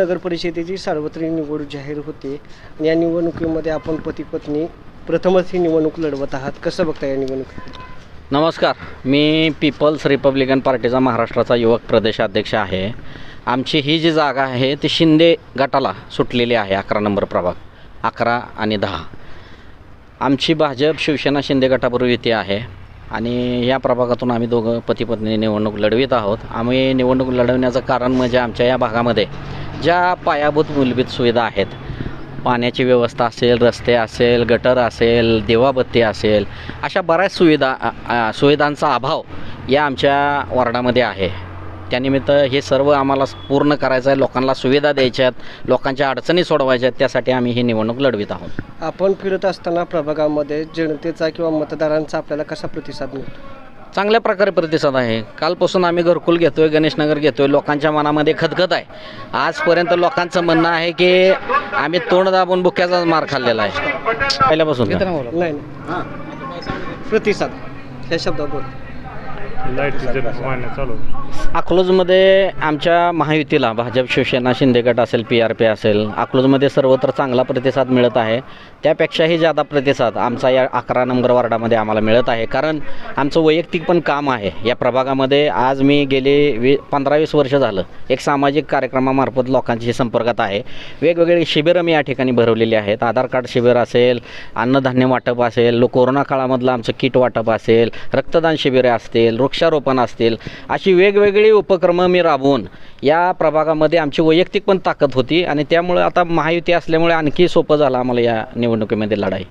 नगर परिषदेची सार्वत्रिक निवड जाहीर होते. आणि या निवडणुकीमध्ये आपण पती पत्नी प्रथमच ही निवडणूक लढवत आहात. कसं बघता या निवडणूक नमस्कार. मी पीपल्स रिपब्लिकन पार्टीचा महाराष्ट्राचा युवक प्रदेशाध्यक्ष आहे. आमची ही जी जागा आहे ती शिंदे गटाला सुटलेली आहे अकरा नंबर प्रभाग अकरा आणि दहा. आमची भाजप शिवसेना शिंदे गटाबरोबर युती आहे आणि या प्रभागातून आम्ही दोघं पतीपत्नी निवडणूक लढवित आहोत. आम्ही निवडणूक लढवण्याचं कारण म्हणजे आमच्या या भागामध्ये ज्या पायाभूत मूलभूत सुविधा आहेत पाण्याची व्यवस्था असेल रस्ते असेल गटर असेल देवाबत्ती असेल अशा बऱ्याच सुविधा सुविधांचा अभाव या आमच्या वॉर्डामध्ये आहे. त्यानिमित्त हे सर्व आम्हाला पूर्ण करायचं आहे लोकांना सुविधा द्यायच्या आहेत लोकांच्या अडचणी सोडवायच्या आहेत त्यासाठी आम्ही ही निवडणूक लढवित आहोत. आपण फिरत असताना प्रभागामध्ये जनतेचा किंवा मतदारांचा आपल्याला कसा प्रतिसाद मिळतो? चांगल्या प्रकारे प्रतिसाद आहे. कालपासून आम्ही घरकुल घेतोय गणेशनगर घेतोय लोकांच्या मनामध्ये खदखद आहे. आजपर्यंत लोकांचं म्हणणं आहे की आम्ही तोंड दाबून बुक्याचाच मार खाल्लेला आहे. पहिल्यापासून प्रतिसाद. ह्या शब्दात बोल. लाईटचे चालू अकलूजमध्ये आमच्या महायुतीला भाजप शिवसेना शिंदे गट असेल पी आर पी असेल अकलूजमध्ये सर्वत्र चांगला प्रतिसाद मिळत आहे. त्यापेक्षाही जादा प्रतिसाद आमचा या अकरा नंबर वार्डामध्ये आम्हाला मिळत आहे. कारण आमचं वैयक्तिक पण काम आहे. या प्रभागामध्ये आज मी गेले वी पंधरा वीस वर्ष झालं. एक सामाजिक कार्यक्रमामार्फत लोकांशी संपर्कात आहे. वेगवेगळी शिबिरं मी या ठिकाणी भरवलेली आहेत. आधार कार्ड शिबिर असेल अन्नधान्य वाटप असेल कोरोना काळामधलं आमचं किट वाटप असेल रक्तदान शिबिरे असतील वृक्षारोपण असतील अशी वेगवेगळी उपक्रमं मी राबवून या प्रभागामध्ये आमची वैयक्तिक पण ताकद होती आणि त्यामुळे आता महायुती असल्यामुळे आणखी सोपं झालं आम्हाला या निवडणुकीमध्ये लढाई.